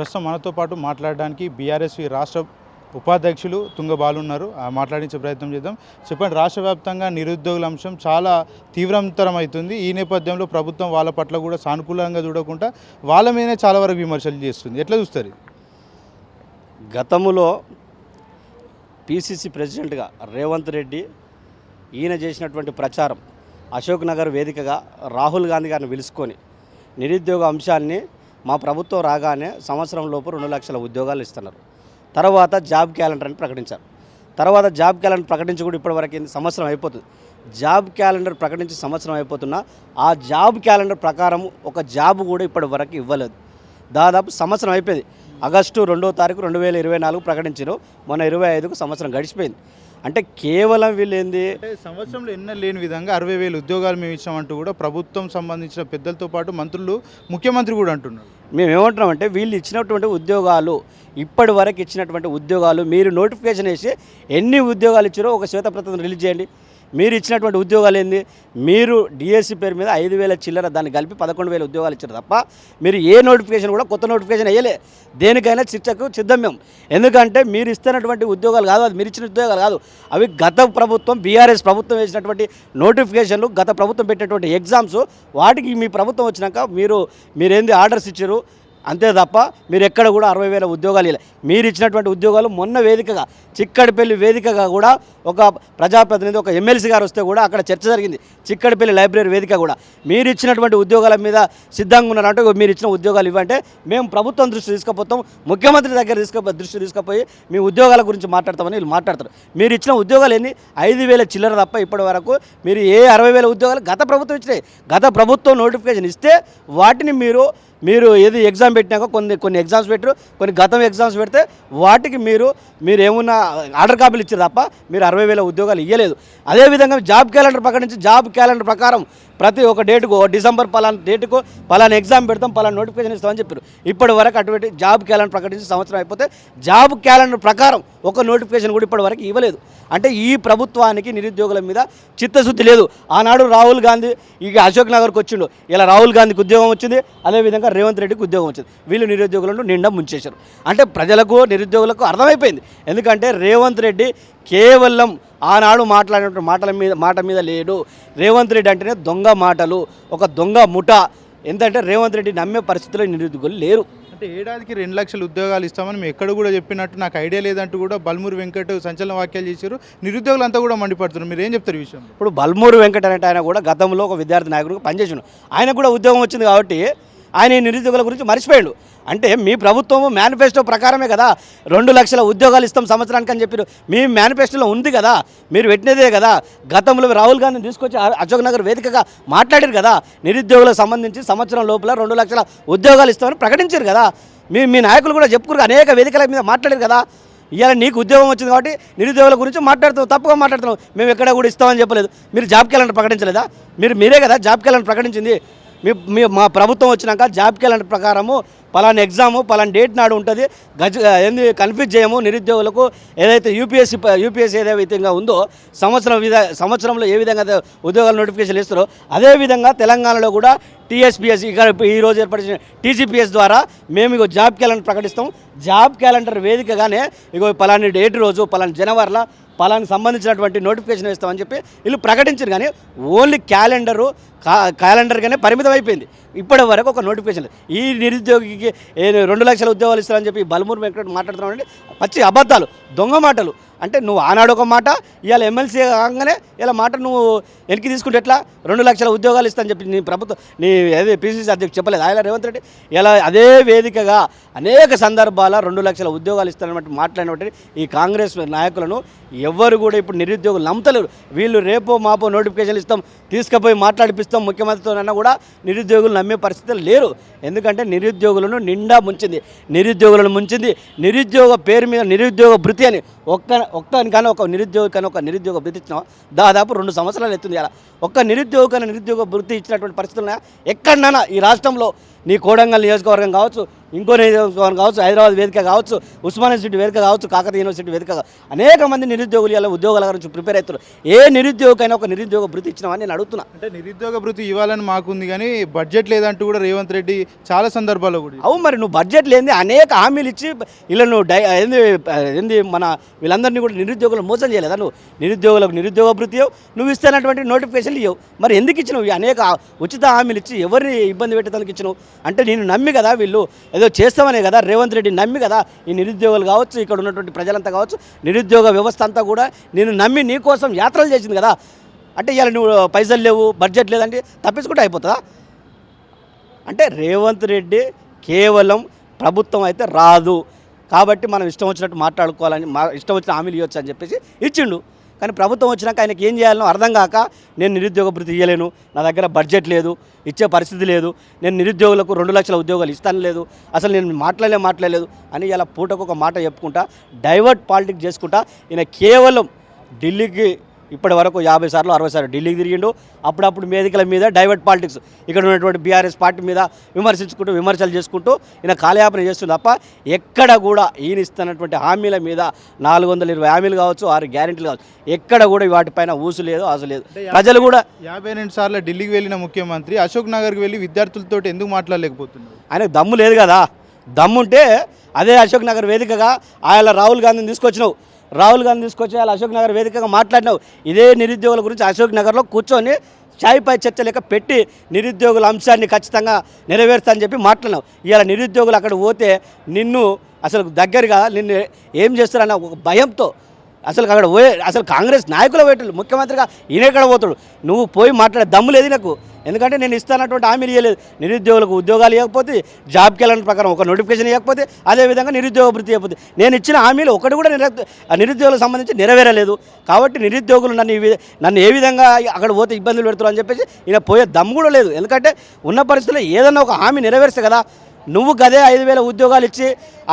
ప్రస్తుతం మనతో పాటు మాట్లాడడానికి బీఆర్ఎస్వి రాష్ట్ర ఉపాధ్యక్షులు తుంగబాలున్నారు ఆ మాట్లాడించే ప్రయత్నం చేద్దాం. చెప్పండి రాష్ట్ర వ్యాప్తంగా నిరుద్యోగుల అంశం చాలా తీవ్రతరం అవుతుంది ఈ నేపథ్యంలో ప్రభుత్వం వాళ్ళ పట్ల కూడా సానుకూలంగా చూడకుండా వాళ్ళ మీదనే చాలా వరకు విమర్శలు చేస్తుంది. ఎట్లా చూస్తారు? గతంలో గతములో పిసిసి ప్రెసిడెంట్గా రేవంత్ రెడ్డి ఈయన చేసినటువంటి ప్రచారం అశోక్ నగర్ వేదికగా రాహుల్ గాంధీ గారిని పిలుచుకొని నిరుద్యోగ అంశాన్ని మా ప్రభుత్వం రాగానే సంవత్సరం లోపు రెండు లక్షల ఉద్యోగాలు ఇస్తున్నారు. తర్వాత జాబ్ క్యాలెండర్ అని ప్రకటించారు. తర్వాత జాబ్ క్యాలెండర్ ప్రకటించి కూడా ఇప్పటివరకు ఏంది? సంవత్సరం అయిపోతుంది. జాబ్ క్యాలెండర్ ప్రకటించి సంవత్సరం అయిపోతున్నా ఆ జాబ్ క్యాలెండర్ ప్రకారం ఒక జాబ్ కూడా ఇప్పటి వరకు ఇవ్వలేదు. దాదాపు సంవత్సరం అయిపోయింది. ఆగస్టు రెండో తారీఖు రెండు వేల ఇరవై నాలుగు ప్రకటించారు. మొన్న ఇరవై ఐదుకు సంవత్సరం గడిచిపోయింది. అంటే కేవలం వీళ్ళు ఏంది అంటే సంవత్సరంలో ఎన్న లేని విధంగా అరవై వేలు ఉద్యోగాలు మేము ఇచ్చామంటూ కూడా ప్రభుత్వం సంబంధించిన పెద్దలతో పాటు మంత్రులు ముఖ్యమంత్రి కూడా అంటున్నారు. మేము ఏమంటున్నామంటే వీళ్ళు ఇచ్చినటువంటి ఉద్యోగాలు ఇప్పటి వరకు ఇచ్చినటువంటి ఉద్యోగాలు మీరు నోటిఫికేషన్ వేసి ఎన్ని ఉద్యోగాలు ఇచ్చారో ఒక శ్వేతపత్రం రిలీజ్ చేయండి. మీరు ఇచ్చినటువంటి ఉద్యోగాలు ఏంది? మీరు డిఎస్సి పేరు మీద ఐదు వేల చిల్లర దాన్ని కలిపి పదకొండు వేల ఉద్యోగాలు ఇచ్చారు తప్ప మీరు ఏ నోటిఫికేషన్ కూడా కొత్త నోటిఫికేషన్ వేయలే. దేనికైనా చర్చకు సిద్ధం మేము ఎందుకంటే మీరు ఇస్తున్నటువంటి ఉద్యోగాలు కాదు అది మీరు ఇచ్చిన ఉద్యోగాలు కాదు. అవి గత ప్రభుత్వం బీఆర్ఎస్ ప్రభుత్వం వేసినటువంటి నోటిఫికేషన్లు గత ప్రభుత్వం పెట్టినటువంటి ఎగ్జామ్స్ వాటికి మీ ప్రభుత్వం వచ్చినాక మీరు మీరేంది ఆర్డర్స్ ఇచ్చారు? అంతే తప్ప మీరు ఎక్కడ కూడా అరవై వేల ఉద్యోగాలు ఇవ్వాలి మీరు ఇచ్చినటువంటి ఉద్యోగాలు మొన్న వేదికగా చిక్కడిపల్లి వేదికగా కూడా ఒక ప్రజాప్రతినిధి ఒక ఎమ్మెల్సీ గారు వస్తే కూడా అక్కడ చర్చ జరిగింది. చిక్కడిపల్లి లైబ్రరీ వేదిక కూడా. మీరు ఇచ్చినటువంటి ఉద్యోగాల మీద సిద్ధంగా ఉన్నారంటే మీరు ఇచ్చిన ఉద్యోగాలు ఇవ్వంటే మేము ప్రభుత్వం దృష్టి తీసుకుపోతాం ముఖ్యమంత్రి దగ్గర తీసుకుపో దృష్టి తీసుకుపోయి మీ ఉద్యోగాల గురించి మాట్లాడతామని వీళ్ళు మాట్లాడతారు. మీరు ఇచ్చిన ఉద్యోగాలు ఎన్ని? ఐదు వేల చిల్లర తప్ప ఇప్పటి వరకు మీరు ఏ అరవై వేల ఉద్యోగాలు గత ప్రభుత్వం ఇచ్చినాయి. గత ప్రభుత్వం నోటిఫికేషన్ ఇస్తే వాటిని మీరు మీరు ఏది ఎగ్జామ్ పెట్టినాక కొన్ని కొన్ని ఎగ్జామ్స్ పెట్టారు కొన్ని గతం ఎగ్జామ్స్ పెడితే వాటికి మీరు మీరు ఏమున్నా ఆర్డర్ కాపీలు ఇచ్చారు తప్ప మీరు అరవై వేల ఉద్యోగాలు ఇవ్వలేదు అదేవిధంగా జాబ్ క్యాలెండర్ ప్రకటించి జాబ్ క్యాలెండర్ ప్రకారం ప్రతి ఒక్క డేటుకు ఓ డిసెంబర్ పలానా డేటుకు పలానా ఎగ్జామ్ పెడతాం పలానా నోటిఫికేషన్ ఇస్తామని చెప్పారు. ఇప్పటి వరకు అటువంటి జాబ్ క్యాలెండర్ ప్రకటించి సంవత్సరం అయిపోతే జాబ్ క్యాలెండర్ ప్రకారం ఒక నోటిఫికేషన్ కూడా ఇప్పటి వరకు ఇవ్వలేదు. అంటే ఈ ప్రభుత్వానికి నిరుద్యోగుల మీద చిత్తశుద్ధి లేదు. ఆనాడు రాహుల్ గాంధీ ఇక అశోక్ నగర్కి వచ్చిండు. ఇలా రాహుల్ గాంధీకి ఉద్యోగం వచ్చింది. అదేవిధంగా రేవంత్ రెడ్డికి ఉద్యోగం వచ్చింది. వీళ్ళు నిరుద్యోగులను నిండా ముంచేశారు. అంటే ప్రజలకు నిరుద్యోగులకు అర్థమైపోయింది. ఎందుకంటే రేవంత్ రెడ్డి కేవలం ఆనాడు మాట్లాడినటువంటి మాటల మీద మాట మీద లేడు. రేవంత్ రెడ్డి అంటేనే దొంగ మాటలు. ఒక దొంగ ముఠ. ఎందుకంటే రేవంత్ రెడ్డి నమ్మే పరిస్థితిలో నిరుద్యోగులు లేరు. అంటే ఏడాదికి రెండు లక్షల ఉద్యోగాలు ఇస్తామని మేము ఎక్కడ కూడా చెప్పినట్టు నాకు ఐడియా లేదంటూ కూడా బల్మూరి వెంకట్ సంచలన వాక్యాలు చేశారు. నిరుద్యోగులంతా కూడా మండిపడుతున్నారు. మీరు ఏం చెప్తారు ఈ విషయంలో? ఇప్పుడు బల్మూరు వెంకట అనే ఆయన కూడా గతంలో ఒక విద్యార్థి నాయకుడిగా పనిచేసిండు. ఆయనకు కూడా ఉద్యోగం వచ్చింది కాబట్టి ఆయన నిరుద్యోగుల గురించి మర్చిపోయాడు. అంటే మీ ప్రభుత్వం మేనిఫెస్టో ప్రకారమే కదా రెండు లక్షల ఉద్యోగాలు ఇస్తాం సంవత్సరానికి అని చెప్పారు. మీ మేనిఫెస్టోలో ఉంది కదా మీరు పెట్టినదే కదా. గతంలో రాహుల్ గాంధీని తీసుకొచ్చి అశోక్ నగర్ వేదికగా మాట్లాడారు కదా. నిరుద్యోగులకు సంబంధించి సంవత్సరం లోపల రెండు లక్షల ఉద్యోగాలు ఇస్తామని ప్రకటించారు కదా. మీ మీ నాయకులు కూడా చెప్పుకున్నారు అనేక వేదికల మీద మాట్లాడారు కదా. ఇవాళ నీకు ఉద్యోగం వచ్చింది కాబట్టి నిరుద్యోగుల గురించి మాట్లాడుతున్నావు తప్పుగా మాట్లాడుతున్నావు. మేము ఎక్కడ కూడా ఇస్తామని చెప్పలేదు. మీరు జాబ్ క్యాలెండర్ ప్రకటించలేదా? మీరు మీరే కదా జాబ్ క్యాలెండర్ ప్రకటించింది. మీ మీ మా ప్రభుత్వం వచ్చినాక జాబ్ క్యాలెండర్ ప్రకారము పలానా ఎగ్జాము పలానా డేట్ నాడు ఉంటుంది. గజ ఏంది కన్ఫ్యూజ్ చేయము నిరుద్యోగులకు. ఏదైతే యూపీఎస్సీ యూపీఎస్సీ ఏదే విధంగా ఉందో సంవత్సరం విధ సంవత్సరంలో ఏ విధంగా ఉద్యోగాలు ఉద్యోగాల నోటిఫికేషన్ ఇస్తారో అదేవిధంగా తెలంగాణలో కూడా టీఎస్పీఎస్ ఇక్కడ ఈ రోజు ఏర్పడిన టీజీపీఎస్ ద్వారా మేము ఇక జాబ్ క్యాలెండర్ ప్రకటిస్తాం. జాబ్ క్యాలెండర్ వేదికగానే ఇగో పలాని డేట్ రోజు పలాని జనవరిలో పలానికి సంబంధించినటువంటి నోటిఫికేషన్ ఇస్తామని చెప్పి వీళ్ళు ప్రకటించారు. కానీ ఓన్లీ క్యాలెండరు క్యాలెండర్గానే పరిమితం అయిపోయింది ఇప్పటి వరకు ఒక నోటిఫికేషన్ లేదు. ఈ నిరుద్యోగికి రెండు లక్షల ఉద్యోగాలు ఇస్తారని చెప్పి బలమూరు వెంకట మాట్లాడుతున్నామంటే పచ్చి అబద్ధాలు దొంగ మాటలు. అంటే నువ్వు ఆనాడు ఒక మాట ఇవాళ ఎమ్మెల్సీ కాగానే ఇలా మాట నువ్వు వెనక్కి తీసుకుంటే ఎట్లా? రెండు లక్షల ఉద్యోగాలు ఇస్తానని చెప్పి నీ ప్రభుత్వం నీ ఏది పీసీసీ అధ్యక్షుడు చెప్పలేదు. ఆయన రేవంత్ రెడ్డి ఇలా అదే వేదికగా అనేక సందర్భాల రెండు లక్షల ఉద్యోగాలు ఇస్తానన్నట్టు మాట్లాడినటువంటి ఈ కాంగ్రెస్ నాయకులను ఎవ్వరు కూడా ఇప్పుడు నిరుద్యోగులు నమ్మతలేరు. వీళ్ళు రేపో మాపో నోటిఫికేషన్ ఇస్తాం తీసుకుపోయి మాట్లాడిపిస్తాం ముఖ్యమంత్రితోనన్నా కూడా నిరుద్యోగులు నమ్మే పరిస్థితులు లేరు. ఎందుకంటే నిరుద్యోగులను నిండా ముంచింది. నిరుద్యోగులను ముంచింది. నిరుద్యోగ పేరు మీద నిరుద్యోగ భృతి అని ఒక్క ఒక్కనికైనా ఒక నిరుద్యోగ కానీ ఒక నిరుద్యోగ భృతి ఇచ్చినాం దాదాపు రెండు సంవత్సరాలు ఎత్తుంది అలా ఒక్క నిరుద్యోగ నిరుద్యోగ భృతి ఇచ్చినటువంటి పరిస్థితులు ఎక్కడన్నా ఎక్కడైనా ఈ రాష్ట్రంలో నీ కోడంగల్ నియోజకవర్గం కావచ్చు ఇంకో నియోజకవర్గం కావచ్చు హైదరాబాద్ వేదిక కావచ్చు ఉస్మాన్ యూనివర్సిటీ వేదిక కావచ్చు కాకతీయ యూనివర్సిటీ వేదిక కావచ్చు. అనేక మంది నిరుద్యోగులు ఇలా ఉద్యోగాల గురించి ప్రిపేర్ అవుతారు ఏ నిరుద్యోగకైనా ఒక నిరుద్యోగ భృతి ఇచ్చినామని నేను అడుగుతున్నా. అంటే నిరుద్యోగ భృతి ఇవ్వాలని మాకుంది కానీ బడ్జెట్ లేదంటూ కూడా రేవంత్ రెడ్డి చాలా సందర్భాల్లో కూడా అవు మరి నువ్వు బడ్జెట్ లేని అనేక హామీలు ఇచ్చి ఇలా నువ్వు డై ఏంది ఏంది మన వీళ్ళందరినీ కూడా నిరుద్యోగులు మోసం చేయలేదా నువ్వు? నిరుద్యోగులకు నిరుద్యోగ భృతి ఇవ్వవు నువ్వు ఇస్తున్నటువంటి నోటిఫికేషన్లు ఇవ్వవు మరి ఎందుకు ఇచ్చినావు అనేక ఉచిత హామీలు ఇచ్చి ఎవరిని ఇబ్బంది పెట్టడానికి ఇచ్చినావు? అంటే నేను నమ్మి కదా వీళ్ళు ఏదో చేస్తామనే కదా రేవంత్ రెడ్డి నమ్మి కదా ఈ నిరుద్యోగులు కావచ్చు ఇక్కడ ఉన్నటువంటి ప్రజలంతా కావచ్చు నిరుద్యోగ వ్యవస్థ అంతా కూడా నేను నమ్మి నీ కోసం యాత్రలు చేసింది కదా. అంటే ఇవాళ నువ్వు పైసలు లేవు బడ్జెట్ లేదంటే తప్పించుకుంటే అయిపోతుందా? అంటే రేవంత్ రెడ్డి కేవలం ప్రభుత్వం అయితే రాదు. కాబట్టి మనం ఇష్టం వచ్చినట్టు మాట్లాడుకోవాలని మా ఇష్టం వచ్చిన హామీలు ఇవ్వచ్చు అని చెప్పేసి ఇచ్చిండు. కానీ ప్రభుత్వం వచ్చినాక ఆయనకి ఏం చేయాలనో అర్థం కాక నేను నిరుద్యోగ భృతి ఇవ్వలేను నా దగ్గర బడ్జెట్ లేదు ఇచ్చే పరిస్థితి లేదు నేను నిరుద్యోగులకు రెండు లక్షల ఉద్యోగాలు ఇస్తాను లేదు అసలు నేను మాట్లాడలే మాట్లాడలేదు అని ఇలా పూటకు ఒక మాట చెప్పుకుంటా డైవర్ట్ పాలిటిక్స్ చేసుకుంటా ఈయన కేవలం ఢిల్లీకి ఇప్పటి వరకు యాభై సార్లు అరవై సార్లు ఢిల్లీకి తిరిగిండు. అప్పుడప్పుడు వేదికల మీద డైవర్ట్ పాలిటిక్స్ ఇక్కడ ఉన్నటువంటి బీఆర్ఎస్ పార్టీ మీద విమర్శించుకుంటూ విమర్శలు చేసుకుంటూ ఈయన కాలయాపన చేస్తుంది తప్ప ఎక్కడ కూడా ఈయన ఇస్తున్నటువంటి హామీల మీద నాలుగు వందల ఇరవై హామీలు కావచ్చు ఆరు గ్యారెంటీలు కావచ్చు ఎక్కడ కూడా వాటిపైన ఊసు లేదు ఆసు లేదు. ప్రజలు కూడా యాభై రెండు సార్లు ఢిల్లీకి వెళ్ళిన ముఖ్యమంత్రి అశోక్ నగర్కి వెళ్ళి విద్యార్థులతో ఎందుకు మాట్లాడలేకపోతున్నారు? ఆయనకు దమ్ము లేదు కదా. దమ్ముంటే అదే అశోక్ నగర్ వేదికగా ఆయన రాహుల్ గాంధీని తీసుకొచ్చినావు. రాహుల్ గాంధీ తీసుకొచ్చి అశోక్ నగర్ వేదికగా మాట్లాడినావు. ఇదే నిరుద్యోగుల గురించి అశోక్ నగర్లో కూర్చొని ఛాయ్పై చర్చ లెక్క పెట్టి నిరుద్యోగుల అంశాన్ని ఖచ్చితంగా నెరవేరుస్తా అని చెప్పి మాట్లాడినావు. ఇవాళ నిరుద్యోగులు అక్కడ పోతే నిన్ను అసలు దగ్గరగా నిన్ను ఏం చేస్తారన్న ఒక భయంతో అసలు అక్కడ పోయే అసలు కాంగ్రెస్ నాయకులు పోయేటోళ్ళు ముఖ్యమంత్రిగా ఈయన ఎక్కడ పోతాడు. నువ్వు పోయి మాట్లాడే దమ్ము లేదు నాకు? ఎందుకంటే నేను ఇస్తానటువంటి హామీలు ఇవ్వలేదు నిరుద్యోగులకు ఉద్యోగాలు ఇవ్వకపోతే జాబ్ క్యాలెండర్ ప్రకారం ఒక నోటిఫికేషన్ ఇవ్వకపోతే అదేవిధంగా నిరుద్యోగ వృత్తి ఇవ్వకపోతే. నేను ఇచ్చిన హామీలు ఒకటి కూడా నిర ఆ నిరుద్యోగులకు సంబంధించి నెరవేరలేదు. కాబట్టి నిరుద్యోగులు నన్ను ఈ వి- నన్ను ఏ విధంగా అక్కడ పోతే ఇబ్బందులు పెడుతున్నారు అని చెప్పేసి ఈయన పోయే దమ్ము కూడా లేదు. ఎందుకంటే ఉన్న పరిస్థితుల్లో ఏదన్నా ఒక హామీ నెరవేర్చే కదా నువ్వు గదే ఐదు వేల ఉద్యోగాలు ఇచ్చి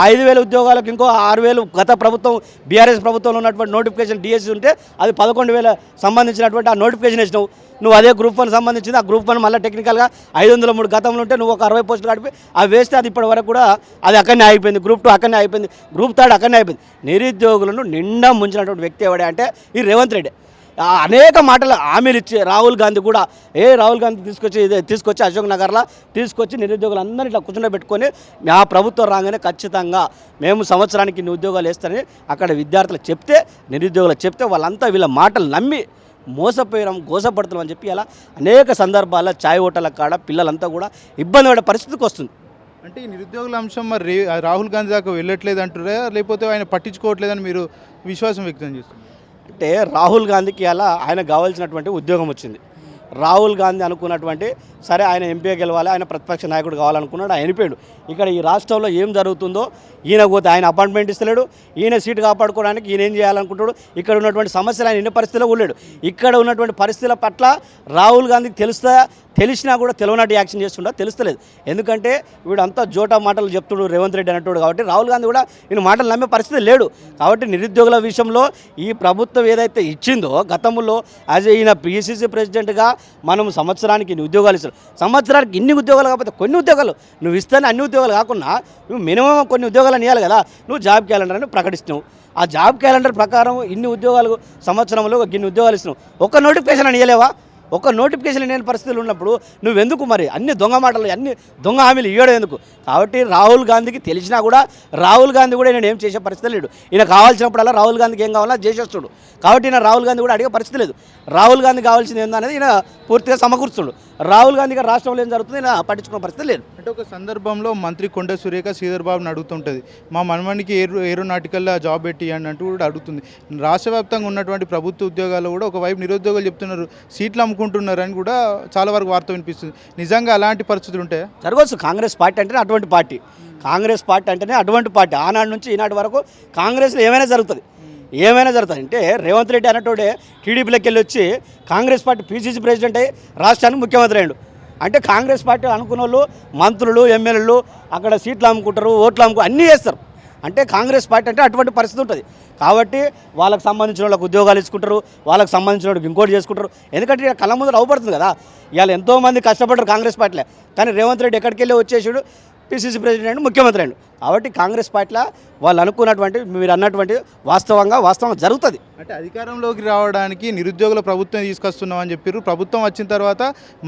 ఐదు వేల ఉద్యోగాలకు ఇంకో ఆరు వేలు గత ప్రభుత్వం బీఆర్ఎస్ ప్రభుత్వంలో ఉన్నటువంటి నోటిఫికేషన్ డిఎస్సి ఉంటే అది పదకొండు వేల సంబంధించినటువంటి ఆ నోటిఫికేషన్ ఇచ్చినావు నువ్వు అదే గ్రూప్ వన్ సంబంధించింది ఆ గ్రూప్ వన్ మళ్ళీ టెక్నికల్గా ఐదు వందల మూడు గతంలో ఉంటే నువ్వు ఒక అరవై పోస్టులు గడిపి అవి వేస్తే అది ఇప్పటి వరకు కూడా అది అక్కడనే అయిపోయింది గ్రూప్ టూ అక్కడనే అయిపోయింది గ్రూప్ థర్డ్ అక్కడనే అయిపోయింది నిరుద్యోగులను నిండా ముంచినటువంటి వ్యక్తి ఎవడే అంటే ఈ రేవంత్ రెడ్డి. అనేక మాటలు హామీలు ఇచ్చి రాహుల్ గాంధీ కూడా ఏ రాహుల్ గాంధీ తీసుకొచ్చి ఇదే తీసుకొచ్చి అశోక్ నగర్లో తీసుకొచ్చి నిరుద్యోగులందరినీ ఇట్లా కూర్చుండబెట్టుకొని మా ప్రభుత్వం రాగానే ఖచ్చితంగా మేము సంవత్సరానికి ఇన్ని ఉద్యోగాలు వేస్తారని అక్కడ విద్యార్థులు చెప్తే నిరుద్యోగులు చెప్తే వాళ్ళంతా వీళ్ళ మాటలు నమ్మి మోసపోయడం గోసపడుతున్నాం అని చెప్పి అలా అనేక సందర్భాల్లో ఛాయ్ హోటళ్ళ కాడ పిల్లలంతా కూడా ఇబ్బంది పడే పరిస్థితికి వస్తుంది. అంటే ఈ నిరుద్యోగుల అంశం మరి రాహుల్ గాంధీ దాకా వెళ్ళట్లేదు అంటారా లేకపోతే ఆయన పట్టించుకోవట్లేదని మీరు విశ్వాసం వ్యక్తం చేస్తున్నారు? అంటే రాహుల్ గాంధీకి అలా ఆయన కావాల్సినటువంటి ఉద్యోగం వచ్చింది. రాహుల్ గాంధీ అనుకున్నటువంటి సరే ఆయన ఎంపీ గెలవాలి ఆయన ప్రతిపక్ష నాయకుడు కావాలనుకున్నాడు ఆయన వెళ్ళిపోయాడు. ఇక్కడ ఈ రాష్ట్రంలో ఏం జరుగుతుందో ఈయన పోతే ఆయన అపాయింట్మెంట్ ఇస్తలేడు ఈయన సీటు కాపాడుకోవడానికి ఈయన ఏం చేయాలనుకుంటాడు ఇక్కడ ఉన్నటువంటి సమస్యలు ఆయన ఎన్ని పరిస్థితుల్లో ఉండలేడు. ఇక్కడ ఉన్నటువంటి పరిస్థితుల పట్ల రాహుల్ గాంధీకి తెలుస్తా తెలిసినా కూడా తెలియనట్టు యాక్షన్ చేస్తుండో? తెలుస్తలేదు. ఎందుకంటే వీడంతా జోటా మాటలు చెప్తుడు రేవంత్ రెడ్డి అన్నట్టు కాబట్టి రాహుల్ గాంధీ కూడా ఈయన మాటలు నమ్మే పరిస్థితి లేడు. కాబట్టి నిరుద్యోగుల విషయంలో ఈ ప్రభుత్వం ఏదైతే ఇచ్చిందో గతంలో యాజ్ ఈయన పిసిసి ప్రెసిడెంట్గా మనం సంవత్సరానికి ఇన్ని ఉద్యోగాలు ఇస్తాం సంవత్సరానికి ఇన్ని ఉద్యోగాలు కాకపోతే కొన్ని ఉద్యోగాలు నువ్వు ఇస్తానే అన్ని ఉద్యోగాలు కాకుండా నువ్వు మినిమం కొన్ని ఉద్యోగాలు ఇవ్వాలి కదా. నువ్వు జాబ్ క్యాలెండర్ అని ప్రకటిస్తున్నావు. ఆ జాబ్ క్యాలెండర్ ప్రకారం ఇన్ని ఉద్యోగాలు సంవత్సరంలో ఇన్ని ఉద్యోగాలు ఇస్తున్నావు. ఒక నోటిఫికేషన్ అని ఇవ్వలేవా ఒక నోటిఫికేషన్ లేని పరిస్థితులు ఉన్నప్పుడు నువ్వెందుకు మరి? అన్ని దొంగ మాటలు అన్ని దొంగ హామీలు ఇవ్వడం ఎందుకు? కాబట్టి రాహుల్ గాంధీకి తెలిసినా కూడా రాహుల్ గాంధీ కూడా నేను ఏం చేసే పరిస్థితి లేడు ఈయన కావాల్సినప్పుడల్లా రాహుల్ గాంధీకి ఏం కావాలో చేసేస్తుడు. కాబట్టి ఈయన రాహుల్ గాంధీ కూడా అడిగే పరిస్థితి లేదు. రాహుల్ గాంధీ కావాల్సింది ఏందనేది ఈయన పూర్తిగా సమకూర్చుడు. రాహుల్ గాంధీకి రాష్ట్రంలో ఏం జరుగుతుంది ఈయన పట్టించుకునే పరిస్థితి లేదు. అంటే ఒక సందర్భంలో మంత్రి కొండ సురేఖ శ్రీధర్ బాబుని అడుగుతుంటుంది. మా మనమణికి ఏరో ఏరోనాటికల్ జాబ్ పెట్టియండి అంటూ కూడా అడుగుతుంది. రాష్ట్ర వ్యాప్తంగా ఉన్నటువంటి ప్రభుత్వ ఉద్యోగాలు కూడా ఒకవైపు నిరుద్యోగులు చెప్తున్నారు. సీట్లు అనుకుంటున్నారని కూడా చాలా వరకు వార్త వినిపిస్తుంది. నిజంగా అలాంటి పరిస్థితులు ఉంటాయి? జరగవచ్చు. కాంగ్రెస్ పార్టీ అంటేనే అటువంటి పార్టీ. కాంగ్రెస్ పార్టీ అంటేనే అటువంటి పార్టీ. ఆనాటి నుంచి ఈనాటి వరకు కాంగ్రెస్లో ఏమైనా జరుగుతుంది. ఏమైనా జరుగుతుంది అంటే రేవంత్ రెడ్డి అన్నట్టుడే టీడీపీలోకి వెళ్ళి వచ్చి కాంగ్రెస్ పార్టీ పీసీసీ ప్రెసిడెంట్ అయ్యి రాష్ట్రానికి ముఖ్యమంత్రి అయ్యాడు. అంటే కాంగ్రెస్ పార్టీ అనుకున్న వాళ్ళు మంత్రులు ఎమ్మెల్యేలు అక్కడ సీట్లు అమ్ముకుంటారు ఓట్లు అమ్ముకు అన్నీ చేస్తారు అంటే కాంగ్రెస్ పార్టీ అంటే అటువంటి పరిస్థితి ఉంటుంది. కాబట్టి వాళ్ళకి సంబంధించిన వాళ్ళకి ఉద్యోగాలు ఇచ్చుకుంటారు వాళ్ళకి సంబంధించిన వాళ్ళకి ఇంకోటి చేసుకుంటారు. ఎందుకంటే కళ్ళ ముందు అవ్వబడుతుంది కదా. ఇవాళ ఎంతోమంది కష్టపడ్డారు కాంగ్రెస్ పార్టీలే. కానీ రేవంత్ రెడ్డి ఎక్కడికి వెళ్ళి వచ్చేసాడు? పిసిసి ప్రెసిడెంట్ అండ్ ముఖ్యమంత్రి అండు కాబట్టి కాంగ్రెస్ పార్టీలో వాళ్ళు అనుకున్నటువంటి మీరు అన్నటువంటి వాస్తవంగా వాస్తవంగా జరుగుతుంది. అంటే అధికారంలోకి రావడానికి నిరుద్యోగుల ప్రభుత్వం తీసుకొస్తున్నాం అని చెప్పారు ప్రభుత్వం వచ్చిన తర్వాత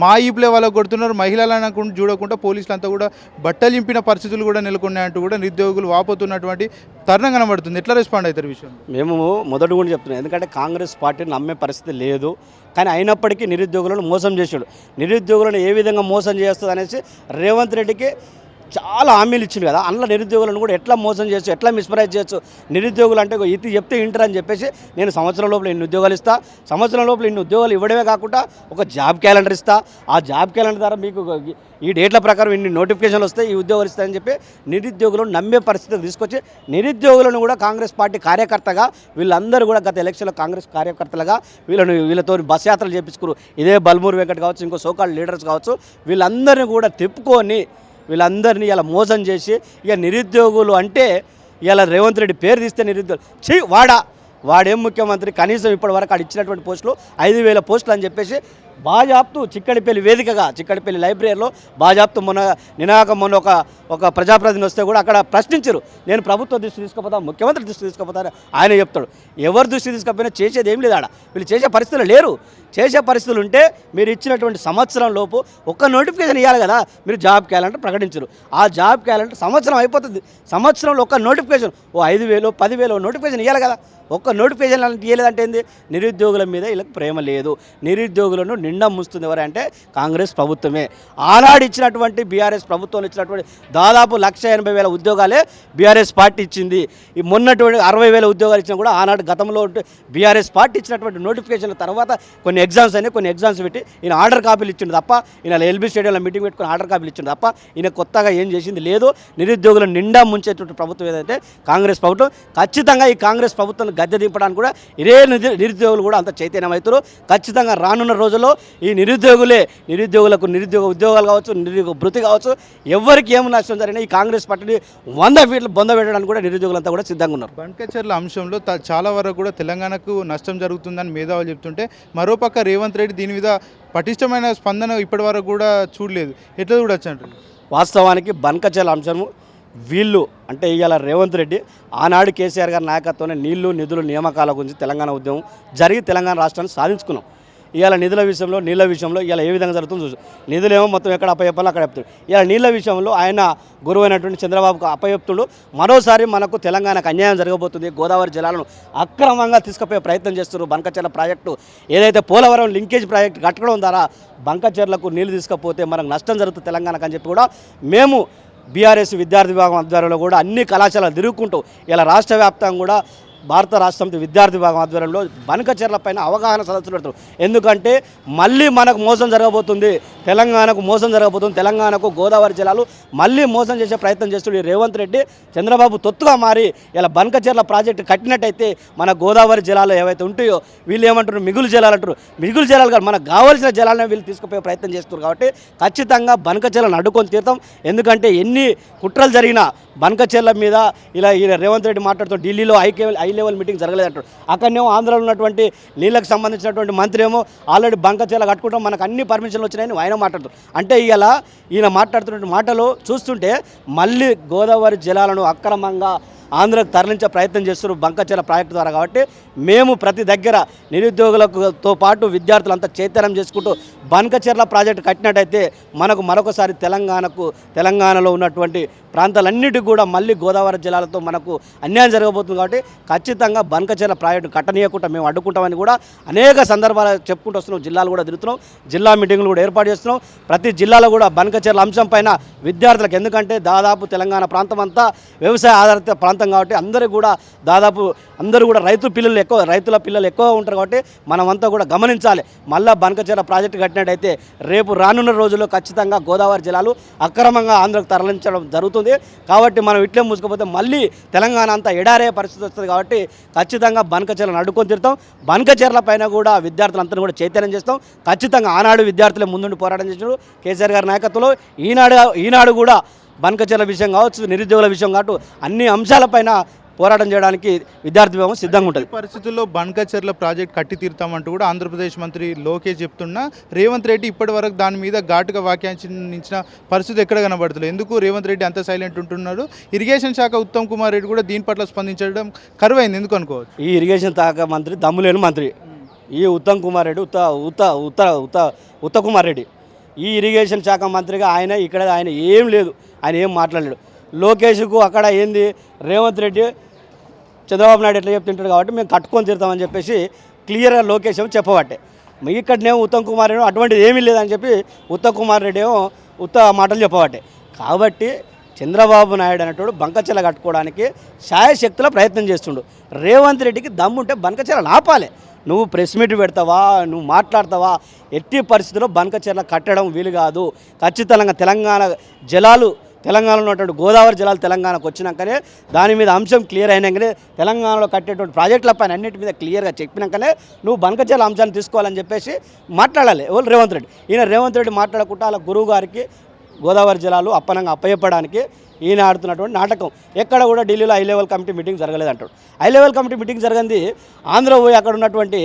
మా ఈపులే వాళ్ళకు కొడుతున్నారు. మహిళలను అనుకుంటూ చూడకుండా పోలీసులు అంతా కూడా బట్టలు ఇంపిన పరిస్థితులు కూడా నెలకొన్నాయంటూ కూడా నిరుద్యోగులు వాపోతున్నటువంటి తరుణం కనబడుతుంది. ఎట్లా రెస్పాండ్ అవుతారు విషయం మేము మొదటి కూడా చెప్తున్నాం. ఎందుకంటే కాంగ్రెస్ పార్టీని నమ్మే పరిస్థితి లేదు. కానీ అయినప్పటికీ నిరుద్యోగులను మోసం చేసాడు నిరుద్యోగులను ఏ విధంగా మోసం చేస్తుంది అనేసి రేవంత్ రెడ్డికి చాలా హామీలు ఇచ్చింది కదా. అందులో నిరుద్యోగులను కూడా ఎట్లా మోసం చేయొచ్చు ఎట్లా మిస్ప్రైజ్ చేయొచ్చు? నిరుద్యోగులు అంటే ఇది చెప్తే ఇంటర్ అని చెప్పేసి నేను సంవత్సరం లోపల ఇన్ని ఉద్యోగాలు ఇస్తా సంవత్సరం లోపల ఇన్ని ఉద్యోగాలు ఇవ్వడమే కాకుండా ఒక జాబ్ క్యాలెండర్ ఇస్తా. ఆ జాబ్ క్యాలెండర్ ద్వారా మీకు ఈ డేట్ల ప్రకారం ఇన్ని నోటిఫికేషన్లు వస్తాయి ఈ ఉద్యోగాలు ఇస్తాయని చెప్పి నిరుద్యోగులను నమ్మే పరిస్థితికి తీసుకొచ్చి నిరుద్యోగులను కూడా కాంగ్రెస్ పార్టీ కార్యకర్తగా వీళ్ళందరూ కూడా గత ఎలక్షన్లో కాంగ్రెస్ కార్యకర్తలుగా వీళ్ళను వీళ్ళతో బస్ యాత్రలు చేపించుకురు. ఇదే బల్మూరు వెంకట్ కావచ్చు ఇంకో సోకాల్ లీడర్స్ కావచ్చు వీళ్ళందరినీ కూడా తిప్పుకొని వీళ్ళందరినీ ఇలా మోసం చేసి ఇక నిరుద్యోగులు అంటే ఇలా రేవంత్ రెడ్డి పేరు తీస్తే నిరుద్యోగులు. చీ వాడా. వాడేం ముఖ్యమంత్రి? కనీసం ఇప్పటి వరకు ఆడు ఇచ్చినటువంటి పోస్టులు ఐదు వేల పోస్టులు అని చెప్పేసి బాజాప్తు చిక్కడిపల్లి వేదికగా చిక్కడిపల్లి లైబ్రరీలో బాజాప్తు మొన్న నినాక మొన్న ఒక ఒక ప్రజాప్రతినిధి వస్తే కూడా అక్కడ ప్రశ్నించరు. నేను ప్రభుత్వ దృష్టి తీసుకుపోతాను ముఖ్యమంత్రి దృష్టి తీసుకుపోతాను ఆయన చెప్తాడు. ఎవరి దృష్టి తీసుకపోయినా చేసేది ఏం లేదు ఆడ. వీళ్ళు చేసే పరిస్థితులు లేరు. చేసే పరిస్థితులు ఉంటే మీరు ఇచ్చినటువంటి సంవత్సరం లోపు ఒక్క నోటిఫికేషన్ ఇవ్వాలి కదా మీరు జాబ్ క్యాలెండర్ ప్రకటించరు. ఆ జాబ్ క్యాలెండర్ సంవత్సరం అయిపోతుంది. సంవత్సరంలో ఒక్క నోటిఫికేషన్ ఓ ఐదు వేలు పదివేలు నోటిఫికేషన్ ఇవ్వాలి కదా. ఒక్క నోటిఫికేషన్ అలాంటి ఇవ్వలేదంటే ఏంది? నిరుద్యోగుల మీద వీళ్ళకి ప్రేమ లేదు. నిరుద్యోగులను నిండా ముస్తుంది ఎవరంటే కాంగ్రెస్ ప్రభుత్వమే. ఆనాడు ఇచ్చినటువంటి బీఆర్ఎస్ ప్రభుత్వం ఇచ్చినటువంటి దాదాపు లక్ష ఎనభై వేల ఉద్యోగాలే బీఆర్ఎస్ పార్టీ ఇచ్చింది. ఈ మొన్నటువంటి అరవై వేల ఉద్యోగాలు ఇచ్చినా కూడా ఆనాడు గతంలో బీఆర్ఎస్ పార్టీ ఇచ్చినటువంటి నోటిఫికేషన్ తర్వాత కొన్ని ఎగ్జామ్స్ అయినాయి కొన్ని ఎగ్జామ్స్ పెట్టి ఈయన ఆర్డర్ కాపీలు ఇచ్చిండు తప్ప ఈయన ఎల్బీ స్టేడియంలో మీటింగ్ పెట్టుకుని ఆర్డర్ కాపీలు ఇచ్చిండు తప్ప ఈయన కొత్తగా ఏం చేసింది లేదు. నిరుద్యోగుల నిండా ముంచేటువంటి ప్రభుత్వం ఏదైతే కాంగ్రెస్ ప్రభుత్వం ఖచ్చితంగా ఈ కాంగ్రెస్ ప్రభుత్వం గద్దె దింపడానికి కూడా ఇదే నిరుద్యోగులు కూడా అంత చైతన్యమవుతారు ఖచ్చితంగా రానున్న రోజుల్లో ఈ నిరుద్యోగులే నిరుద్యోగులకు నిరుద్యోగ ఉద్యోగాలు కావచ్చు నిరుద్యోగ భృతి కావచ్చు ఎవరికి ఏం నష్టం జరిగినా ఈ కాంగ్రెస్ పార్టీని వంద ఫీట్లు బొంద పెట్టడానికి కూడా నిరుద్యోగులంతా కూడా సిద్ధంగా ఉన్నారు. బండ్కచర్ల అంశంలో చాలా వరకు కూడా తెలంగాణకు నష్టం జరుగుతుందని మేధావులు చెప్తుంటే మరోపక్క రేవంత్ రెడ్డి దీని మీద పటిష్టమైన స్పందన ఇప్పటి వరకు కూడా చూడలేదు. ఎట్లా చూడొచ్చు అంటారు వాస్తవానికి బన్కచల అంశము వీళ్ళు అంటే ఇవాళ రేవంత్ రెడ్డి ఆనాడు కేసీఆర్ గారి నాయకత్వంలో నీళ్ళు నిధులు నియామకాల గురించి తెలంగాణ ఉద్యమం జరిగి తెలంగాణ రాష్ట్రాన్ని సాధించుకున్నాం. ఇవాళ నిధుల విషయంలో నీళ్ళ విషయంలో ఇలా ఏ విధంగా జరుగుతుందో చూసు నిధులేమో మొత్తం ఎక్కడ అప్పచెప్పాలో అక్కడ చెప్తాడు. ఇలా నీళ్ళ విషయంలో ఆయన గురువైనటువంటి చంద్రబాబుకు అప్పచెప్తుడు మరోసారి మనకు తెలంగాణకు అన్యాయం జరగబోతుంది. గోదావరి జలాలను అక్రమంగా తీసుకుపోయే ప్రయత్నం చేస్తున్నారు బంకచెర్ల ప్రాజెక్టు. ఏదైతే పోలవరం లింకేజ్ ప్రాజెక్టు కట్టడం ద్వారా బంకచెర్లకు నీళ్ళు తీసుకపోతే మనకు నష్టం జరుగుతుంది తెలంగాణకు అని చెప్పి కూడా మేము బీఆర్ఎస్ విద్యార్థి విభాగం ఆధ్వర్యంలో కూడా అన్ని కళాశాలలు తిరుగుకుంటూ ఇలా రాష్ట్ర వ్యాప్తంగా కూడా భారత రాష్ట్ర సమితి విద్యార్థి విభాగం ఆధ్వర్యంలో బనకచెర్ల పైన అవగాహన సదస్సులు పెడతారు ఎందుకంటే మళ్ళీ మనకు మోసం జరగబోతుంది. తెలంగాణకు మోసం జరగబోతుంది. తెలంగాణకు గోదావరి జిల్లాలు మళ్ళీ మోసం చేసే ప్రయత్నం చేస్తుంది రేవంత్ రెడ్డి. చంద్రబాబు తొత్తుగా మారి ఇలా బనకచెర్ల ప్రాజెక్టు కట్టినట్టయితే మన గోదావరి జిల్లాలో ఏవైతే ఉంటాయో వీళ్ళు ఏమంటారు మిగులు జలాలు అంటారు మిగులు జలాలు కాదు మనకు కావాల్సిన జలాలను వీళ్ళు తీసుకుపోయే ప్రయత్నం చేస్తున్నారు కాబట్టి ఖచ్చితంగా బనకచెర్లను అడ్డుకొని తీర్థం ఎందుకంటే ఎన్ని కుట్రలు జరిగినా బనకచెర్ల మీద ఇలా రేవంత్ రెడ్డి మాట్లాడుతూ ఢిల్లీలో ఐకే ఐ లెవెల్ మీటింగ్ జరగలేదు అక్కడనేమో ఆంధ్రాలో ఉన్నటువంటి నీళ్ళకు సంబంధించినటువంటి మంత్రి ఏమో ఆల్రెడీ బంకచెర్ల కట్టుకుంటాం మనకు అన్ని పర్మిషన్లు వచ్చినాయని ఆయన మాట్లాడుతారు. అంటే ఇవాళ ఈయన మాట్లాడుతున్న మాటలు చూస్తుంటే మళ్ళీ గోదావరి జలాలను అక్రమంగా ఆంధ్రకు తరలించే ప్రయత్నం చేస్తున్నారు బంకచెల ప్రాజెక్టు ద్వారా కాబట్టి మేము ప్రతి దగ్గర నిరుద్యోగులతో పాటు విద్యార్థులంతా చైతన్యం చేసుకుంటూ బంకచెర్ల ప్రాజెక్టు కట్టినట్టయితే మనకు మరొకసారి తెలంగాణకు తెలంగాణలో ఉన్నటువంటి ప్రాంతాలన్నిటికీ కూడా మళ్ళీ గోదావరి జిల్లాలతో మనకు అన్యాయం జరగబోతుంది కాబట్టి ఖచ్చితంగా బంకచెర్ల ప్రాజెక్టు కట్టనీయకుండా మేము అడ్డుకుంటామని కూడా అనేక సందర్భాలు చెప్పుకుంటూ వస్తున్నాం జిల్లాలు కూడా తిరుగుతున్నాం జిల్లా మీటింగ్లు కూడా ఏర్పాటు చేస్తున్నాం. ప్రతి జిల్లాలో కూడా బంకచెర్ల అంశం పైన విద్యార్థులకు ఎందుకంటే దాదాపు తెలంగాణ ప్రాంతం అంతా వ్యవసాయ ఆధారిత ప్రాంతం కాబట్టి అందరూ కూడా దాదాపు అందరూ కూడా రైతు పిల్లలు ఎక్కువ రైతుల పిల్లలు ఎక్కువ ఉంటారు కాబట్టి మనమంతా కూడా గమనించాలి. మళ్ళా బనకచెర ప్రాజెక్టు కట్టినట్టయితే రేపు రానున్న రోజుల్లో ఖచ్చితంగా గోదావరి జిల్లాలు అక్రమంగా ఆంధ్రకు తరలించడం జరుగుతుంది. కాబట్టి మనం ఇట్లే మూసుకుపోతే మళ్ళీ తెలంగాణ అంతా ఎడారే పరిస్థితి వస్తుంది కాబట్టి ఖచ్చితంగా బనకచెరలను అడ్డుకొని తిరుతాం బనకచెరల పైన కూడా విద్యార్థులంతా కూడా చైతన్యం చేస్తాం. ఖచ్చితంగా ఆనాడు విద్యార్థులే ముందుండి పోరాటం చేసినారు. కేసీఆర్ గారి నాయకత్వంలో ఈనాడు ఈనాడు కూడా బనకచర్ల విషయం కావచ్చు నిరుద్యోగుల విషయం కావచ్చు అన్ని అంశాలపైన పోరాటం చేయడానికి విద్యార్థి విభాగం సిద్ధంగా ఉంటుంది. ఈ పరిస్థితుల్లో బంకచర్ల ప్రాజెక్ట్ కట్టి తీరుతామంటూ కూడా ఆంధ్రప్రదేశ్ మంత్రి లోకేష్ చెప్తున్నా రేవంత్ రెడ్డి ఇప్పటి వరకు దాని మీద ఘాటుగా వ్యాఖ్యానించిన పరిస్థితి ఎక్కడ కనబడుతుంది? ఎందుకు రేవంత్ రెడ్డి అంత సైలెంట్ ఉంటున్నారు? ఇరిగేషన్ శాఖ ఉత్తమ్ కుమార్ రెడ్డి కూడా దీని పట్ల స్పందించడం కరువైంది ఎందుకు అనుకోవచ్చు? ఈ ఇరిగేషన్ శాఖ మంత్రి దమ్ములేని మంత్రి. ఈ ఉత్తమ్ కుమార్ రెడ్డి ఉత్త ఉత్త ఉత్త ఉత్త ఉత్త కుమార్ రెడ్డి. ఈ ఇరిగేషన్ శాఖ మంత్రిగా ఆయన ఇక్కడ ఆయన ఏం లేదు. ఆయన ఏం మాట్లాడలేడు. లోకేష్కు అక్కడ ఏంది? రేవంత్ రెడ్డి చంద్రబాబు నాయుడు ఎట్లా చెప్తుంటాడు కాబట్టి మేము కట్టుకొని తీరుతామని చెప్పేసి క్లియర్గా లోకేష్ ఏమో చెప్పబట్టే. ఇక్కడనేమో ఉత్తమ్ కుమార్ రెడ్డి అటువంటిది ఏమీ లేదని చెప్పి ఉత్తమ్ కుమార్ రెడ్డి ఏమో ఉత్త మాటలు చెప్పబట్టే. కాబట్టి చంద్రబాబు నాయుడు అనేటోడు బంకచెల కట్టుకోవడానికి శాయశక్తుల ప్రయత్నం చేస్తుండు. రేవంత్ రెడ్డికి దమ్ముంటే బంకచెరలు ఆపాలి నువ్వు ప్రెస్ మీట్ పెడతావా? నువ్వు మాట్లాడతావా? ఎట్టి పరిస్థితుల్లో బంకచెర్ల కట్టడం వీలు కాదు. ఖచ్చితంగా తెలంగాణ జలాలు తెలంగాణలో ఉన్నటువంటి గోదావరి జలాలు తెలంగాణకు వచ్చినాకనే దాని మీద అంశం క్లియర్ అయినాకనే తెలంగాణలో కట్టేటువంటి ప్రాజెక్టుల పైన అన్నిటి మీద క్లియర్గా చెప్పినాకనే నువ్వు బంకజల అంశాన్ని తీసుకోవాలని చెప్పేసి మాట్లాడాలి ఎవరు? రేవంత్ రెడ్డి. ఈయన రేవంత్ రెడ్డి మాట్లాడకుండా అలా గురువు గారికి గోదావరి జలాలు అప్పనంగా అప్పయప్పడానికి ఈయన ఆడుతున్నటువంటి నాటకం. ఎక్కడ కూడా ఢిల్లీలో హై లెవెల్ కమిటీ మీటింగ్ జరగలేదంటాడు హై లెవెల్ కమిటీ మీటింగ్ జరిగింది. ఆంధ్ర పోయి అక్కడ ఉన్నటువంటి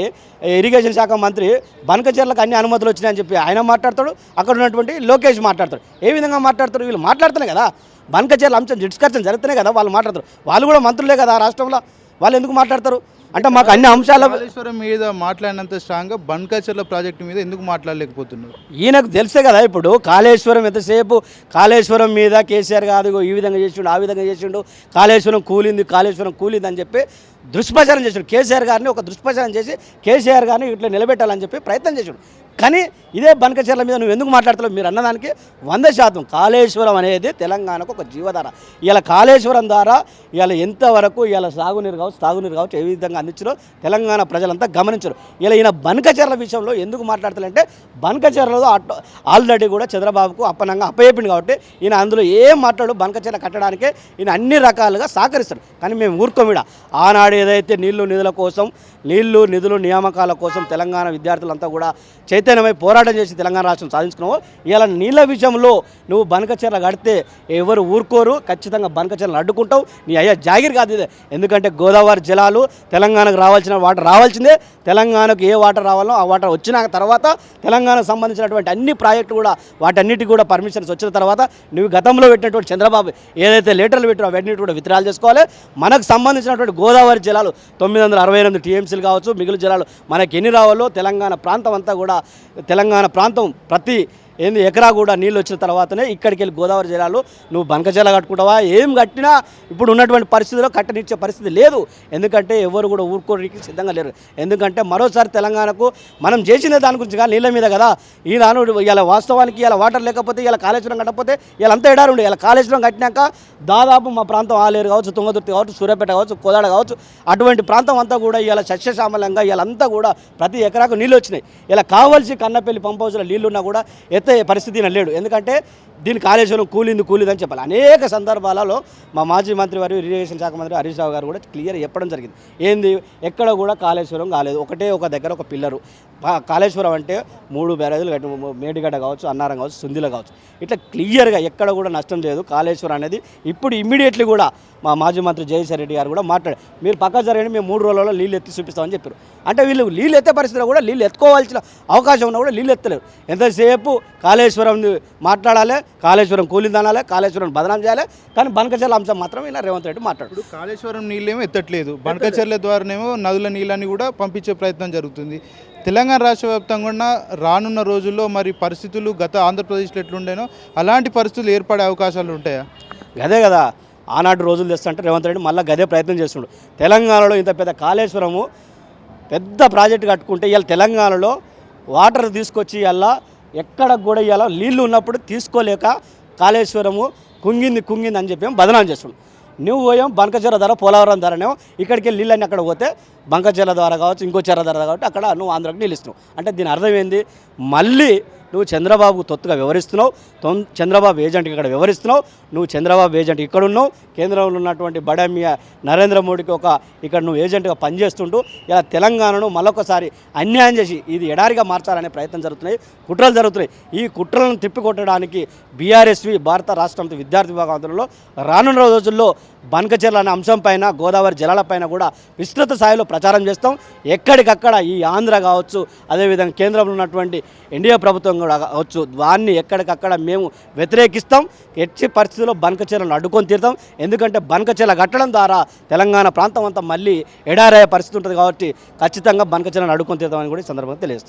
ఇరిగేషన్ శాఖ మంత్రి బనకచర్లకు అన్ని అనుమతులు వచ్చినాయని చెప్పి ఆయన మాట్లాడతాడు. అక్కడ ఉన్నటువంటి లోకేష్ మాట్లాడతాడు. ఏ విధంగా మాట్లాడతాడు వీళ్ళు మాట్లాడుతున్నాయి కదా. బనకచర్ల అంశం డిస్కషన్ జరుగుతున్నాయి కదా వాళ్ళు మాట్లాడతారు. వాళ్ళు కూడా మంత్రులే కదా ఆ రాష్ట్రంలో. వాళ్ళు ఎందుకు మాట్లాడతారు? అంటే మాకు అన్ని అంశాల కాళేశ్వరం మీద మాట్లాడినంత స్ట్రాంగ్గా బంకచర్ల ప్రాజెక్టు మీద ఎందుకు మాట్లాడలేకపోతున్నారు? ఈయనకు తెలుసే కదా ఇప్పుడు కాళేశ్వరం ఎంతసేపు కాళేశ్వరం మీద కేసీఆర్ కాదు ఈ విధంగా చేసిండు ఆ విధంగా చేసిండు కాళేశ్వరం కూలింది కాళేశ్వరం కూలింది అని చెప్పి దుష్ప్రచారం చేసిండు. కేసీఆర్ గారిని ఒక దుష్ప్రచారం చేసి కేసీఆర్ గారిని ఇట్లా నిలబెట్టాలని చెప్పి ప్రయత్నం చేసిండు. కానీ ఇదే బనకచర్ల మీద నువ్వు ఎందుకు మాట్లాడుతున్నావు మీరు అన్నదానికి వంద శాతం కాళేశ్వరం అనేది తెలంగాణకు ఒక జీవధార. ఇలా కాళేశ్వరం ద్వారా ఇలా ఎంతవరకు ఇలా సాగునీరు కావచ్చు తాగునీరు కావచ్చు ఏ విధంగా అందించారో తెలంగాణ ప్రజలంతా గమనించరు. ఇలా ఈయన బనకచర్ల విషయంలో ఎందుకు మాట్లాడతారంటే బనకచర్లలో అట్- ఆల్రెడీ కూడా చంద్రబాబుకు అప్పనంగా అప్పయ్యపింది కాబట్టి ఈయన అందులో ఏం మాట్లాడు బనకచర్ల కట్టడానికే ఈయన అన్ని రకాలుగా సహకరిస్తాడు. కానీ మేము ఊరుకోమిడ ఆనాడు ఏదైతే నీళ్ళు నిధుల కోసం నీళ్ళు నిధులు నియామకాల కోసం తెలంగాణ విద్యార్థులంతా కూడా చైతన్యమై పోరాటం చేసి తెలంగాణ రాష్ట్రం సాధించుకున్నావు ఇలా నీళ్ళ విషయంలో నువ్వు బనకచీరలు కడితే ఎవరు ఊరుకోరు ఖచ్చితంగా బనకచీరలు అడ్డుకుంటావు. నీ అయ్యా జాగిర్ కాదు ఇది. ఎందుకంటే గోదావరి జలాలు తెలంగాణకు రావాల్సిన వాటర్ రావాల్సిందే. తెలంగాణకు ఏ వాటర్ రావాలో ఆ వాటర్ వచ్చిన తర్వాత తెలంగాణకు సంబంధించినటువంటి అన్ని ప్రాజెక్టులు కూడా వాటన్నిటి కూడా పర్మిషన్స్ వచ్చిన తర్వాత నువ్వు గతంలో పెట్టినటువంటి చంద్రబాబు ఏదైతే లీటర్లు పెట్టారో అవన్నీ కూడా విత్రాలు చేసుకోవాలి. మనకు సంబంధించినటువంటి గోదావరి జలాలు తొమ్మిది వందల అరవై ఎనిమిది టీఎంసీలు కావచ్చు మిగిలిన జలాలు మనకి ఎన్ని రావాలో తెలంగాణ ప్రాంతం అంతా కూడా తెలంగాణ ప్రాంతం ప్రతి ఏంది ఎకరా కూడా నీళ్ళు వచ్చిన తర్వాతనే ఇక్కడికి వెళ్ళి గోదావరి జిల్లాలో నువ్వు బంకజల కట్టుకుంటావా? ఏం కట్టినా ఇప్పుడు ఉన్నటువంటి పరిస్థితిలో కట్టనిచ్చే పరిస్థితి లేదు. ఎందుకంటే ఎవరు కూడా ఊరుకోడానికి సిద్ధంగా లేరు. ఎందుకంటే మరోసారి తెలంగాణకు మనం చేసిన దాని గురించి కానీ నీళ్ళ మీద కదా. ఈ ఇలా వాస్తవానికి ఇలా వాటర్ లేకపోతే ఇలా కాళేశ్వరం కట్టకపోతే ఇలా అంతా ఎడారు ఉండే. ఇలా కాళేశ్వరం కట్టినాక దాదాపు మా ప్రాంతం ఆలేరు కావచ్చు తుంగదుర్తి కావచ్చు సూర్యాపేట కావచ్చు కోదాడ కావచ్చు అటువంటి ప్రాంతం అంతా కూడా ఇలా సస్యశ్యామలంగా ఇలా అంతా కూడా ప్రతి ఎకరాకు నీళ్ళు వచ్చినాయి. ఇలా కావాల్సి కన్నపల్లి పంప్ హౌస్లో నీళ్ళు ఉన్నా కూడా ఎత్తే పరిస్థితి ఈయన లేడు ఎందుకంటే దీని కాళేశ్వరం కూలింది కూలింది చెప్పాలి. అనేక సందర్భాలలో మా మాజీ మంత్రి వారు ఇరిగేషన్ శాఖ మంత్రి హరీష్ రావు గారు కూడా క్లియర్ చెప్పడం జరిగింది. ఏంది? ఎక్కడ కూడా కాళేశ్వరం కాలేదు. ఒకటే ఒక దగ్గర ఒక పిల్లరు. కాళేశ్వరం అంటే మూడు బ్యారేజీలు కట్టి మేడిగడ్డ కావచ్చు అన్నారం కావచ్చు సుందిల కావచ్చు. ఇట్లా క్లియర్గా ఎక్కడ కూడా నష్టం లేదు. కాళేశ్వరం అనేది ఇప్పుడు ఇమ్మీడియట్లీ కూడా మా మాజీ మంత్రి జయశ్వర్ రెడ్డి గారు కూడా మాట్లాడారు. మీరు పక్క జరగండి మేము మూడు రోజులలో నీళ్ళు ఎత్తి చూపిస్తామని చెప్పారు. అంటే వీళ్ళు నీళ్ళు ఎత్తే పరిస్థితిలో కూడా నీళ్ళు ఎత్తుకోవాల్సిన అవకాశం ఉన్నా కూడా నీళ్ళు ఎత్తలేరు. ఎంతసేపు కాళేశ్వరం మాట్లాడాలి కాళేశ్వరం కూలిందనాలి కాళేశ్వరం బదనాం చేయాలి కానీ బనకచల అంశం మాత్రం ఇలా రేవంత్ రెడ్డి మాట్లాడు. కాళేశ్వరం నీళ్ళేమో ఎత్తట్లేదు. బంకచర్ల ద్వారానేమో నదుల నీళ్ళని కూడా పంపించే ప్రయత్నం జరుగుతుంది. తెలంగాణ రాష్ట్ర వ్యాప్తంగా ఉన్న రానున్న రోజుల్లో మరి పరిస్థితులు గత ఆంధ్రప్రదేశ్లో ఎట్లుండేనో అలాంటి పరిస్థితులు ఏర్పడే అవకాశాలు ఉంటాయా? గదే కదా. ఆనాటి రోజులు తెస్తుంటే రేవంత్ రెడ్డి మళ్ళీ గదే ప్రయత్నం చేస్తుండు. తెలంగాణలో ఇంత పెద్ద కాళేశ్వరము పెద్ద ప్రాజెక్టు కట్టుకుంటే ఇవాళ తెలంగాణలో వాటర్ తీసుకొచ్చి ఇవాళ ఎక్కడ కూడా ఇవాళ నీళ్ళు ఉన్నప్పుడు తీసుకోలేక కాళేశ్వరము కుంగింది కుంగింది అని చెప్పి బదనాం చేస్తున్నాం. నువ్వు పోయాం బనకచీర ధర పోలవరం ధరనేమో ఇక్కడికి నీళ్ళని అక్కడ పోతే బంకచెర్ల ద్వారా కావచ్చు ఇంకో చెర్ల ద్వారా కావచ్చు అక్కడ నువ్వు ఆంధ్రాకి నిలుస్తున్నావు. అంటే దీని అర్థం ఏంది? మళ్ళీ నువ్వు చంద్రబాబు తొత్తుగా వ్యవహరిస్తున్నావు తొం- చంద్రబాబు ఏజెంట్ ఇక్కడ వ్యవహరిస్తున్నావు నువ్వు చంద్రబాబు ఏజెంట్ ఇక్కడ ఉన్నావు కేంద్రంలో ఉన్నటువంటి బడమియా నరేంద్ర మోడీకి ఒక ఇక్కడ నువ్వు ఏజెంట్గా పనిచేస్తుంటూ ఇలా తెలంగాణను మరొకసారి అన్యాయం చేసి ఇది ఎడారిగా మార్చాలనే ప్రయత్నం జరుగుతున్నాయి కుట్రలు జరుగుతున్నాయి. ఈ కుట్రలను తిప్పికొట్టడానికి బీఆర్ఎస్వి భారత రాష్ట్రంతో విద్యార్థి విభాగంలో రానున్న రోజుల్లో బనకచెర్ల అనే అంశం పైన గోదావరి జలాలపైన కూడా విస్తృత స్థాయిలో ప్రచారం చేస్తాం. ఎక్కడికక్కడ ఈ ఆంధ్ర కావచ్చు అదేవిధంగా కేంద్రంలో ఉన్నటువంటి ఎన్డీఏ ప్రభుత్వం కూడా కావచ్చు దాన్ని ఎక్కడికక్కడ మేము వ్యతిరేకిస్తాం. ఎట్టి పరిస్థితుల్లో బనకచెర్లను అడ్డుకొని తీరుతాం. ఎందుకంటే బనకచెర్ల కట్టడం ద్వారా తెలంగాణ ప్రాంతం అంతా మళ్ళీ ఎడారయ్యే పరిస్థితి ఉంటుంది కాబట్టి ఖచ్చితంగా బనకచెర్లను అడ్డుకొని తీరుతామని కూడా ఈ సందర్భంగా తెలియజేస్తాం